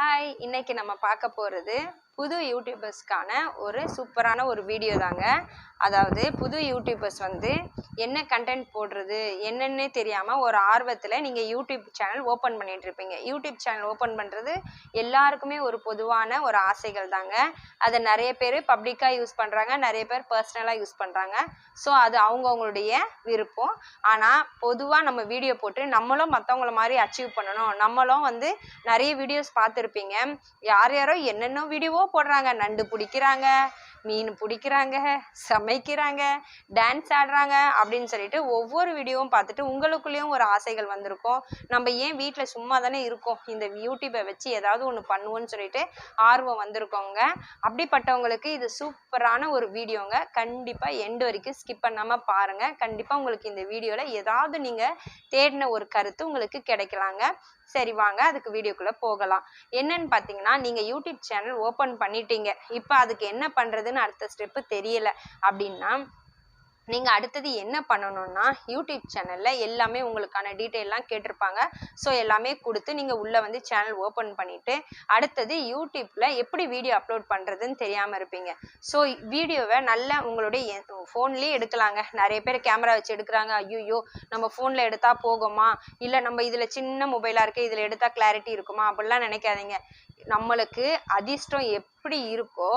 Hi இன்னைக்கு நம்ம பார்க்க போகிறது புது யூடியூபர்ஸ்க்கான ஒரு சூப்பரான ஒரு வீடியோ தாங்க. அதாவது புது யூடியூபர்ஸ் வந்து என்ன கண்டென்ட் போடுறது என்னென்னே தெரியாமல் ஒரு ஆர்வத்தில் நீங்கள் யூடியூப் சேனல் ஓப்பன் பண்ணிட்டு இருப்பீங்க. யூடியூப் சேனல் ஓப்பன் பண்ணுறது எல்லாருக்குமே ஒரு பொதுவான ஒரு ஆசைகள் தாங்க. அதை நிறைய பேர் பப்ளிக்காக யூஸ் பண்ணுறாங்க நிறைய பேர் பர்சனலாக யூஸ் பண்ணுறாங்க ஸோ அது அவங்கவுங்களுடைய விருப்பம். ஆனால் பொதுவாக நம்ம வீடியோ போட்டு நம்மளும் மற்றவங்கள மாதிரி அச்சீவ் பண்ணணும். நம்மளும் வந்து நிறைய வீடியோஸ் பார்த்துருப்பீங்க. யார் யாரோ என்னென்ன வீடியோவோ போடுறாங்க நண்டு பிடிக்கிறாங்க. மீன் பிடிக்கிறாங்க சமைக்கிறாங்க டான்ஸ் ஆடுறாங்க அப்படின்னு சொல்லிட்டு ஒவ்வொரு வீடியோவும் பார்த்துட்டு உங்களுக்குள்ளேயும் ஒரு ஆசைகள் வந்திருக்கும். நம்ம ஏன் வீட்டில் சும்மா தானே இருக்கோம்? இந்த யூடியூப்பை வச்சு ஏதாவது ஒன்று பண்ணுவோன்னு சொல்லிட்டு ஆர்வம் வந்திருக்கோங்க அப்படிப்பட்டவங்களுக்கு இது சூப்பரான ஒரு வீடியோங்க. கண்டிப்பாக எண்டு வரைக்கும் ஸ்கிப் பண்ணாமல் பாருங்கள் கண்டிப்பாக உங்களுக்கு இந்த வீடியோவில் ஏதாவது நீங்கள் தேடின ஒரு கருத்து உங்களுக்கு கிடைக்கலாங்க. சரி வாங்க அதுக்கு வீடியோக்குள்ளே போகலாம். என்னன்னு பார்த்தீங்கன்னா நீங்கள் யூடியூப் சேனல் ஓப்பன் பண்ணிட்டீங்க. இப்போ அதுக்கு என்ன பண்ணுறது பண்ணுறதுன்னு அடுத்த ஸ்டெப்பு தெரியல. அப்படின்னா நீங்கள் அடுத்தது என்ன பண்ணணும்னா யூடியூப் சேனலில் எல்லாமே உங்களுக்கான டீட்டெயிலாம் கேட்டிருப்பாங்க. ஸோ எல்லாமே கொடுத்து நீங்கள் உள்ளே வந்து சேனல் ஓப்பன் பண்ணிவிட்டு அடுத்தது யூடியூப்பில் எப்படி வீடியோ அப்லோட் பண்ணுறதுன்னு தெரியாமல் இருப்பீங்க. ஸோ வீடியோவை நல்ல உங்களுடைய ஃபோன்லேயே எடுக்கலாங்க. நிறைய பேர் கேமரா வச்சு எடுக்கிறாங்க. ஐயோ நம்ம ஃபோனில் எடுத்தால் போகுமா? இல்லை நம்ம இதில் சின்ன மொபைலாக இருக்குது இதில் எடுத்தால் கிளாரிட்டி இருக்குமா? அப்படிலாம் நினைக்காதீங்க. நம்மளுக்கு அதிர்ஷ்டம் எப் எப்படி இருக்கோ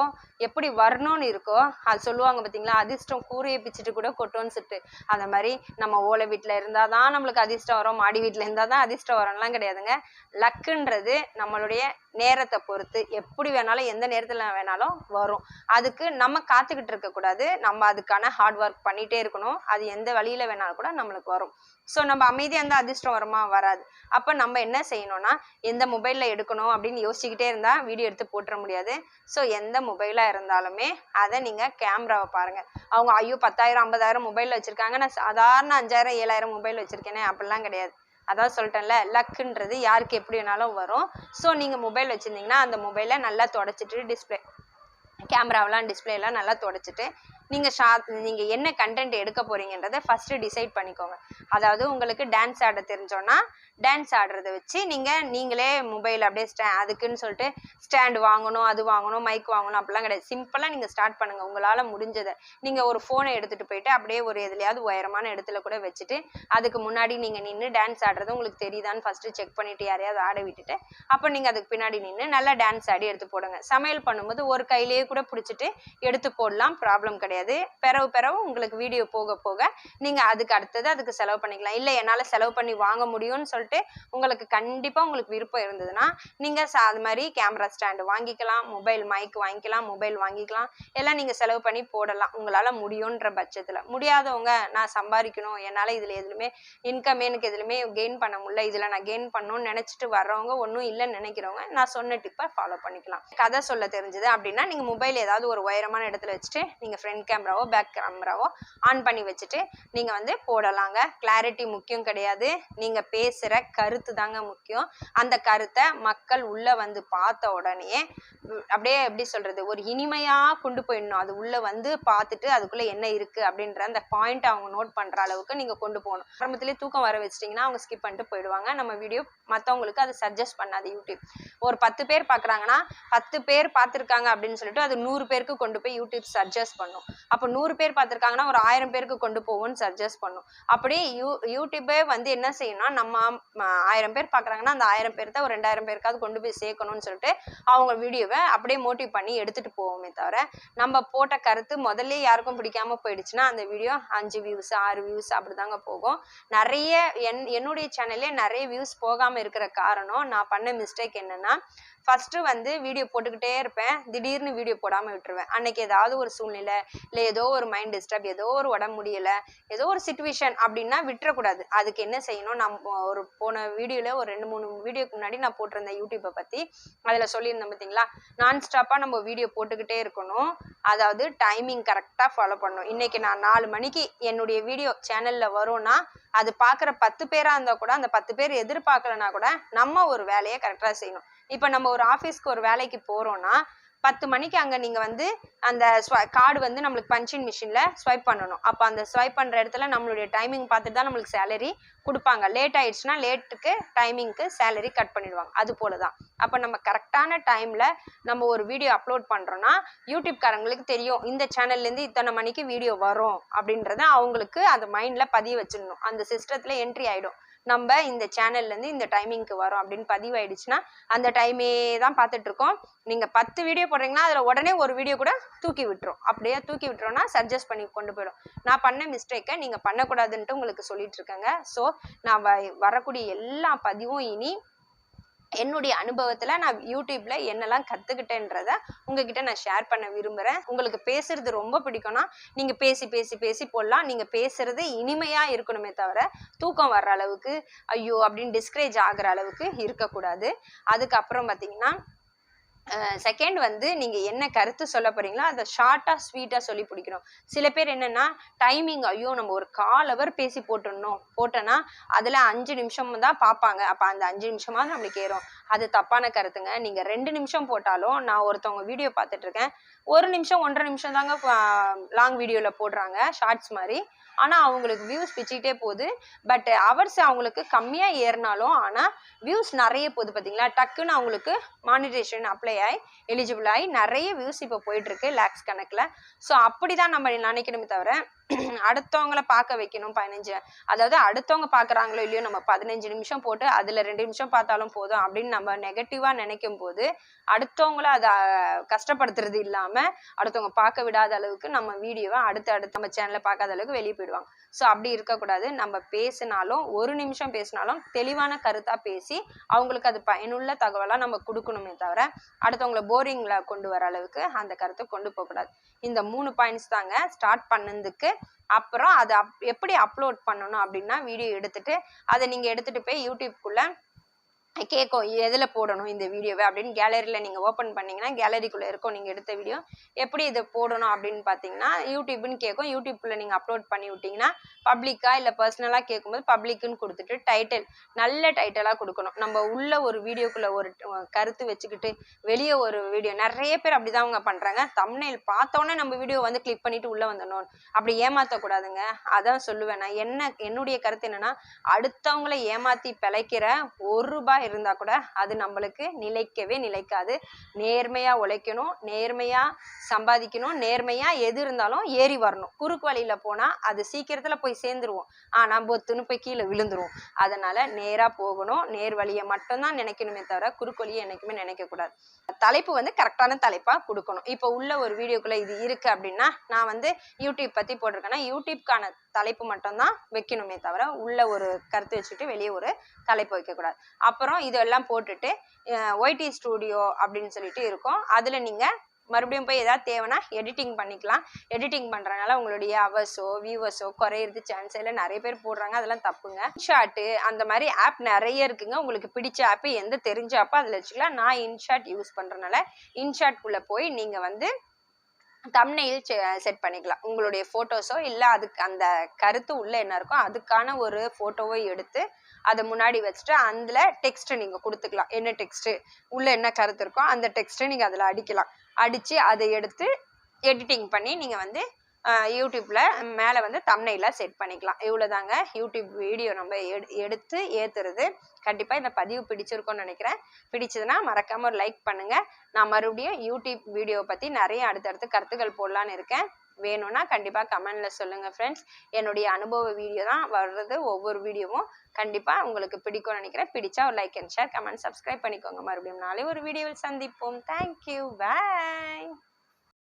எப்படி வரணும்னு இருக்கோ அது சொல்லுவாங்க பார்த்தீங்களா அதிர்ஷ்டம் கூரையை பிச்சுட்டு கூட கொட்டோன்னு சொல்லிட்டு. அந்த மாதிரி நம்ம ஓலை வீட்டில் இருந்தால் தான் நம்மளுக்கு அதிர்ஷ்டம் வரும் மாடி வீட்டில் இருந்தால் தான் அதிர்ஷ்டம் வரும்லாம் கிடையாதுங்க. லக்குன்றது நம்மளுடைய நேரத்தை பொறுத்து எப்படி வேணாலும் எந்த நேரத்தில் வேணாலும் வரும். அதுக்கு நம்ம காத்துக்கிட்டு இருக்கக்கூடாது. நம்ம அதுக்கான ஹார்ட் ஒர்க் பண்ணிகிட்டே இருக்கணும். அது எந்த வழியில் வேணாலும் கூட நம்மளுக்கு வரும். ஸோ நம்ம அமைதியாக இருந்தால் அதிர்ஷ்டம் வருமா? வராது. அப்போ நம்ம என்ன செய்யணும்னா எந்த மொபைலில் எடுக்கணும் அப்படின்னு யோசிச்சுக்கிட்டே இருந்தால் வீடியோ எடுத்து போட்டுற முடியாது. ஸோ எந்த மொபைலாக இருந்தாலுமே அதை நீங்கள் கேமராவை பாருங்கள் அவங்க ஐயோ பத்தாயிரம் ஐம்பதாயிரம் மொபைலில் வச்சுருக்காங்க. நான் சாதாரண அஞ்சாயிரம் ஏழாயிரம் மொபைல் வச்சுருக்கேனே. அப்படிலாம் கிடையாது. அதான் சொல்லிட்டேன்ல லக்குன்றது யாருக்கு எப்படி வேணாலும் வரும். ஸோ நீங்கள் மொபைல் வச்சுருந்தீங்கன்னா அந்த மொபைலை நல்லா தொடச்சிட்டு டிஸ்பிளே கேமராவெலாம் டிஸ்பிளேலாம் நல்லா தொடச்சிட்டு நீங்கள் ஷா நீங்கள் என்ன கண்டென்ட் எடுக்க போகிறீங்கன்றத ஃபஸ்ட்டு டிசைட் பண்ணிக்கோங்க. அதாவது உங்களுக்கு டான்ஸ் ஆட தெரிஞ்சோன்னா டான்ஸ் ஆடுறத வச்சு நீங்கள் நீங்களே மொபைல் அப்படியே ஸ்டே அதுக்குன்னு சொல்லிட்டு ஸ்டாண்ட் வாங்கணும் அது வாங்கணும் மைக் வாங்கணும் அப்படிலாம் கிடையாது. சிம்பிளாக நீங்கள் ஸ்டார்ட் பண்ணுங்கள் உங்களால் முடிஞ்சதை. நீங்கள் ஒரு ஃபோனை எடுத்துகிட்டு போயிட்டு அப்படியே ஒரு எதுலையாவது உயரமான இடத்துல கூட வச்சுட்டு அதுக்கு முன்னாடி நீங்கள் நின்று டான்ஸ் ஆடுறது உங்களுக்கு தெரியுதான்னு ஃபஸ்ட்டு செக் பண்ணிவிட்டு யாரையாவது ஆட விட்டுட்டு அப்போ நீங்கள் அதுக்கு பின்னாடி நின்று நல்லா டான்ஸ் ஆடி எடுத்து போடுங்க. சமையல் பண்ணும்போது ஒரு கையிலேயே கூட பிடிச்சிட்டு எடுத்து போடலாம். ப்ராப்ளம் கிடையாது. பிறவு பிறவு உங்களுக்கு வீடியோ போக போக நீங்கள் அதுக்கு அடுத்தது அதுக்கு செலவு பண்ணிக்கலாம். இல்லை என்னால் செலவு பண்ணி வாங்க முடியும்னு சொல்லிட்டு உங்களுக்கு கண்டிப்பாக உங்களுக்கு விருப்பம் இருந்ததுன்னா நீங்கள் சா அது மாதிரி கேமரா ஸ்டாண்டு வாங்கிக்கலாம் மொபைல் மைக் வாங்கிக்கலாம் மொபைல் வாங்கிக்கலாம். எல்லாம் நீங்கள் செலவு பண்ணி போடலாம். உங்களால் முடியுன்ற பட்சத்தில். முடியாதவங்க நான் சம்பாதிக்கணும் என்னால் இதில் எதுலையுமே இன்கம் எனக்கு எதுலுமே கெயின் பண்ண முடியல இதில் நான் கெயின் பண்ணணும்னு நினச்சிட்டு வர்றவங்க ஒன்றும் இல்லைன்னு நினைக்கிறவங்க நான் சொன்ன டிப்பை ஃபாலோ பண்ணிக்கலாம். கதை சொல்ல தெரிஞ்சது அப்படின்னா நீங்கள் மொபைல் ஏதாவது ஒரு உயரமான இடத்துல வச்சுட்டு நீங்கள் ஃப்ரெண்ட் கேமராவோ பேக் கேமராவோ ஆன் பண்ணி வச்சுட்டு நீங்கள் வந்து போடலாங்க. கிளாரிட்டி முக்கியம் கிடையாது. நீங்கள் பேசுகிற கருத்து தாங்க முக்கியம். அந்த கருத்தை மக்கள் உள்ளே வந்து பார்த்த உடனே அப்படியே எப்படி சொல்கிறது ஒரு இனிமையாக கொண்டு போயிடணும். அது உள்ளே வந்து பார்த்துட்டு அதுக்குள்ளே என்ன இருக்குது அப்படின்ற அந்த பாயிண்ட் அவங்க நோட் பண்ணுற அளவுக்கு நீங்கள் கொண்டு போகணும். ஆரம்பத்துலேயே தூக்கம் வர வச்சிட்டிங்கன்னா அவங்க ஸ்கிப் பண்ணிட்டு போயிடுவாங்க. நம்ம வீடியோ மற்றவங்களுக்கு அதை சஜஸ்ட் பண்ணாது. யூடியூப் ஒரு பத்து பேர் பார்க்குறாங்கன்னா பத்து பேர் பார்த்துருக்காங்க அப்படின்னு சொல்லிட்டு அது நூறு பேருக்கு கொண்டு போய் யூடியூப் சஜஸ்ட் பண்ணும். அப்போ நூறு பேர் பார்த்துருக்காங்கன்னா ஒரு ஆயிரம் பேருக்கு கொண்டு போவோம்னு சஜஸ்ட் பண்ணும். அப்படியே யூ யூடியூபே வந்து என்ன செய்யணும்னா நம்ம ஆயிரம் பேர் பார்க்குறாங்கன்னா அந்த ஆயிரம் பேர் தான் ஒரு ரெண்டாயிரம் பேருக்காவது கொண்டு போய் சேர்க்கணும்னு சொல்லிட்டு அவங்க வீடியோவை அப்படியே மோட்டிவ் பண்ணி எடுத்துகிட்டு போவோமே தவிர நம்ம போட்ட கருத்து முதல்ல யாருக்கும் பிடிக்காம போயிடுச்சுன்னா அந்த வீடியோ அஞ்சு வியூஸ் ஆறு வியூஸ் அப்படிதாங்க போகும். நிறைய என் என்னுடைய சேனல்லே நிறைய வியூஸ் போகாமல் இருக்கிற காரணம் நான் பண்ண மிஸ்டேக் என்னன்னா ஃபஸ்ட்டு வந்து வீடியோ போட்டுக்கிட்டே இருப்பேன் திடீர்னு வீடியோ போடாமல் விட்டுருவேன். அன்னைக்கு ஏதாவது ஒரு சூழ்நிலை இல்லை ஏதோ ஒரு மைண்ட் டிஸ்டர்ப் ஏதோ ஒரு உடம்பு முடியலை ஏதோ ஒரு சுச்சுவேஷன் அப்படின்னா விட்டுறக்கூடாது. அதுக்கு என்ன செய்யணும்? நம்ம ஒரு போன வீடியோவில் ஒரு ரெண்டு மூணு வீடியோக்கு முன்னாடி நான் போட்டிருந்தேன் யூடியூப்பை பற்றி அதில் சொல்லியிருந்தேன் பார்த்தீங்களா? நான் ஸ்டாப்பாக நம்ம வீடியோ போட்டுக்கிட்டே இருக்கணும். அதாவது டைமிங் கரெக்டாக ஃபாலோ பண்ணணும். இன்றைக்கி நான் நாலு மணிக்கு என்னுடைய வீடியோ சேனலில் வரும்னா அது பார்க்குற பத்து பேராக இருந்தால் கூட அந்த பத்து பேர் எதிர்பார்க்கலனா கூட நம்ம ஒரு வேலையை கரெக்டாக செய்யணும். இப்போ நம்ம ஒரு ஆஃபீஸ்க்கு ஒரு வேலைக்கு போகிறோன்னா பத்து மணிக்கு அங்கே நீங்கள் வந்து அந்த கார்டு வந்து நம்மளுக்கு பஞ்சிங் மிஷினில் ஸ்வைப் பண்ணணும். அப்போ அந்த ஸ்வைப் பண்ணுற இடத்துல நம்மளுடைய டைமிங் பார்த்துட்டு தான் நம்மளுக்கு சேலரி கொடுப்பாங்க. லேட் ஆயிடுச்சுன்னா லேட்டுக்கு டைமிங்க்கு சேலரி கட் பண்ணிடுவாங்க. அது போல தான் அப்போ நம்ம கரெக்டான டைமில் நம்ம ஒரு வீடியோ அப்லோட் பண்ணுறோன்னா யூடியூப்காரங்களுக்கு தெரியும். இந்த சேனல்லேருந்து இத்தனை மணிக்கு வீடியோ வரும் அப்படின்றத அவங்களுக்கு அந்த மைண்டில் பதிய வச்சிடணும். அந்த சிஸ்டத்தில் என்ட்ரி ஆகிடும் நம்ம இந்த சேனல்லேருந்து இந்த டைமிங்க்கு வரோம் அப்படின்னு பதிவாயிடுச்சுன்னா அந்த டைமே தான் பார்த்துட்ருக்கோம் நீங்கள் பத்து வீடியோ போடுறீங்கன்னா அதில் உடனே ஒரு வீடியோ கூட தூக்கி விட்டுரும். அப்படியே தூக்கி விட்டுறோம்னா சஜஸ்ட் பண்ணி கொண்டு போயிடும். நான் பண்ண மிஸ்டேக்கை நீங்கள் பண்ணக்கூடாதுன்ட்டு உங்களுக்கு சொல்லிட்டு இருக்கேங்க ஸோ நான் வ வரக்கூடிய எல்லா பதிவும் இனி என்னுடைய அனுபவத்தில் நான் யூடியூப்பில் என்னெல்லாம் கற்றுக்கிட்டேன்றத உங்ககிட்ட நான் ஷேர் பண்ண விரும்புகிறேன் உங்களுக்கு பேசுறது ரொம்ப பிடிக்கும்னா நீங்கள் பேசி பேசி பேசி போடலாம். நீங்கள் பேசுறது இனிமையாக இருக்கணுமே தவிர தூக்கம் வர்ற அளவுக்கு ஐயோ அப்படின்னு டிஸ்கரேஜ் ஆகிற அளவுக்கு இருக்கக்கூடாது. அதுக்கப்புறம் பார்த்தீங்கன்னா செகண்ட் வந்து நீங்கள் என்ன கருத்து சொல்ல போறீங்களோ அதை ஷார்ட்டாக ஸ்வீட்டாக சொல்லி பிடிக்கணும். சில பேர் என்னன்னா டைமிங் ஐயோ நம்ம ஒரு கால் ஹவர் பேசி போட்டுடணும் போட்டோன்னா அதில் அஞ்சு நிமிஷம் தான் பார்ப்பாங்க. அப்போ அந்த அஞ்சு நிமிஷமாவது நம்மளுக்கு ஏறும். அது தப்பான கருத்துங்க. நீங்கள் ரெண்டு நிமிஷம் போட்டாலும் நான் ஒருத்தவங்க வீடியோ பார்த்துட்ருக்கேன். ஒரு நிமிஷம் ஒன்றரை நிமிஷம் தாங்க லாங் வீடியோவில் போடுறாங்க ஷார்ட்ஸ் மாதிரி. ஆனால் அவங்களுக்கு வியூஸ் பிச்சுக்கிட்டே போகுது. பட் ஹவர்ஸ் அவங்களுக்கு கம்மியாக ஏறினாலும் ஆனால் வியூஸ் நிறைய போகுது பார்த்தீங்களா டக்குன்னு அவங்களுக்கு மானிட்டேஷன் அப்ளை ஆகி எலிஜிபிள் ஆகி நிறைய வியூஸ் இப்போ போயிட்டுருக்கு லேக்ஸ் கணக்கில். ஸோ அப்படிதான் நம்ம நினைக்கணுமே தவிர அடுத்தவங்கள பார்க்க வைக்கணும் பதினஞ்சு. அதாவது அடுத்தவங்க பார்க்குறாங்களோ இல்லையோ நம்ம பதினஞ்சு நிமிஷம் போட்டு அதில் ரெண்டு நிமிஷம் பார்த்தாலும் போதும் அப்படின்னு நம்ம நெகட்டிவாக நினைக்கும் போது அடுத்தவங்கள அதை கஷ்டப்படுத்துறது இல்லாமல் அடுத்தவங்க பார்க்க விடாத அளவுக்கு நம்ம வீடியோவை அடுத்த அடுத்து நம்ம சேனலில் பார்க்காத அளவுக்கு வெளியே போயிடுவாங்க. ஸோ அப்படி இருக்கக்கூடாது. நம்ம பேசினாலும் ஒரு நிமிஷம் பேசினாலும் தெளிவான கருத்தாக பேசி அவங்களுக்கு அது பயனுள்ள தகவலாக நம்ம கொடுக்கணுமே தவிர அடுத்தவங்கள போரிங்கில் கொண்டு வர அளவுக்கு அந்த கருத்தை கொண்டு போகக்கூடாது. இந்த மூணு பாயிண்ட்ஸ் தாங்க ஸ்டார்ட் பண்ணதுக்கு அப்புறம் அதை அப் எப்படி அப்லோட் பண்ணணும் அப்படின்னா வீடியோ எடுத்துட்டு அதை நீங்கள் எடுத்துகிட்டு போய் யூடியூப்குள்ளே கேட்கும் எதில் போடணும் இந்த வீடியோவை அப்படின்னு கேலரியில் நீங்கள் ஓப்பன் பண்ணிங்கன்னா கேலரிக்குள்ளே இருக்கும் நீங்கள் எடுத்த வீடியோ எப்படி இதை போடணும் அப்படின்னு பார்த்தீங்கன்னா யூடியூப்னு கேட்கும். யூடியூப்பில் நீங்கள் அப்லோட் பண்ணி விட்டிங்கன்னா பப்ளிக்காக இல்லை பர்சனலாக கேட்கும்போது பப்ளிக்குன்னு கொடுத்துட்டு டைட்டில் நல்ல டைட்டிலாக கொடுக்கணும். நம்ம உள்ள ஒரு வீடியோக்குள்ளே ஒரு கருத்து வச்சுக்கிட்டு வெளியே ஒரு வீடியோ நிறைய பேர் அப்படி தான் அவங்க பண்ணுறாங்க தம்னையில் பார்த்தோன்னே நம்ம வீடியோ வந்து கிளிக் பண்ணிவிட்டு உள்ளே வந்துடணும். அப்படி ஏமாற்றக்கூடாதுங்க அதான் சொல்லுவேன் நான் என்ன என்னுடைய கருத்து என்னென்னா அடுத்தவங்களை ஏமாற்றி பிழைக்கிற ஒரு ரூபாய் இருந்தால் கூட அது நம்மளுக்கு நிலைக்கவே நிலைக்காது. நேர்மையாக உழைக்கணும் நேர்மையாக சம்பாதிக்கணும் நேர்மையாக எது இருந்தாலும் ஏறி வரணும். குறுக்கு வழியில் போனால் அது சீக்கிரத்தில் போய் சேர்ந்துருவோம். ஆனால் பொத்துன்னு போய் கீழே விழுந்துருவோம். அதனால் நேராக போகணும். நேர் வழியை மட்டும்தான் நினைக்கணுமே தவிர குறுக்கு வழியை என்றைக்குமே நினைக்கக்கூடாது தலைப்பு வந்து கரெக்டான தலைப்பாக கொடுக்கணும். இப்போ உள்ள ஒரு வீடியோக்குள்ளே இது இருக்குது அப்படின்னா நான் வந்து யூடியூப் பற்றி போட்டிருக்கேன்னா யூடியூப்கான தலைப்பு மட்டும்தான் வைக்கணுமே தவிர உள்ள ஒரு கருத்து வச்சுட்டு வெளியே ஒரு தலைப்பு வைக்கக்கூடாது. அப்புறம் இதெல்லாம் போட்டுட்டு ஒய்டி ஸ்டூடியோ அப்படின்னு சொல்லிட்டு இருக்கும். அதில் நீங்கள் மறுபடியும் போய் எதாவது தேவைன்னா எடிட்டிங் பண்ணிக்கலாம். எடிட்டிங் பண்ணுறதுனால உங்களுடைய அவர்ஸோ வியூவர்ஸோ குறையிறது சான்ஸ் இல்லை. நிறைய பேர் போடுறாங்க. அதெல்லாம் தப்புங்க. இன்ஷாட்டு அந்த மாதிரி ஆப் நிறைய இருக்குங்க. உங்களுக்கு பிடிச்ச ஆப்பு எந்த தெரிஞ்ச ஆப்போ அதில் வச்சுக்கலாம். நான் இன்ஷாட் யூஸ் பண்ணுறதுனால இன்ஷாட்குள்ளே போய் நீங்கள் வந்து தம்னையில் செட் uh, பண்ணிக்கலாம். உங்களுடைய ஃபோட்டோஸோ இல்லை அதுக்கு அந்த கருத்து உள்ளே என்ன இருக்கோ அதுக்கான ஒரு ஃபோட்டோவோ எடுத்து அதை முன்னாடி வச்சுட்டு அதில் டெக்ஸ்ட்டு நீங்கள் கொடுத்துக்கலாம். என்ன டெக்ஸ்ட்டு உள்ளே என்ன கருத்து இருக்கோ அந்த டெக்ஸ்ட்டை நீங்கள் அதில் அடிக்கலாம். அடித்து அதை எடுத்து எடிட்டிங் பண்ணி நீங்கள் வந்து யூடியூப்பில் மேலே வந்து தம்னையில் செட் பண்ணிக்கலாம். இவ்வளோ தாங்க யூடியூப் வீடியோ நம்ம எடு எடுத்து ஏற்றுறது கண்டிப்பாக இந்த பதிவு பிடிச்சிருக்கோன்னு நினைக்கிறேன். பிடிச்சதுன்னா மறக்காமல் ஒரு லைக் பண்ணுங்கள் நான் மறுபடியும் யூடியூப் வீடியோவை பற்றி நிறைய அடுத்தடுத்து கருத்துக்கள் போடலான்னு இருக்கேன். வேணும்னா கண்டிப்பாக கமெண்டில் சொல்லுங்கள் ஃப்ரெண்ட்ஸ் என்னுடைய அனுபவ வீடியோ தான் வர்றது ஒவ்வொரு வீடியோவும். கண்டிப்பாக உங்களுக்கு பிடிக்கும்னு நினைக்கிறேன். பிடிச்சா ஒரு like and share comment subscribe பண்ணிக்கோங்க. மறுபடியும் நாளை ஒரு வீடியோவில் சந்திப்போம். Thank you bye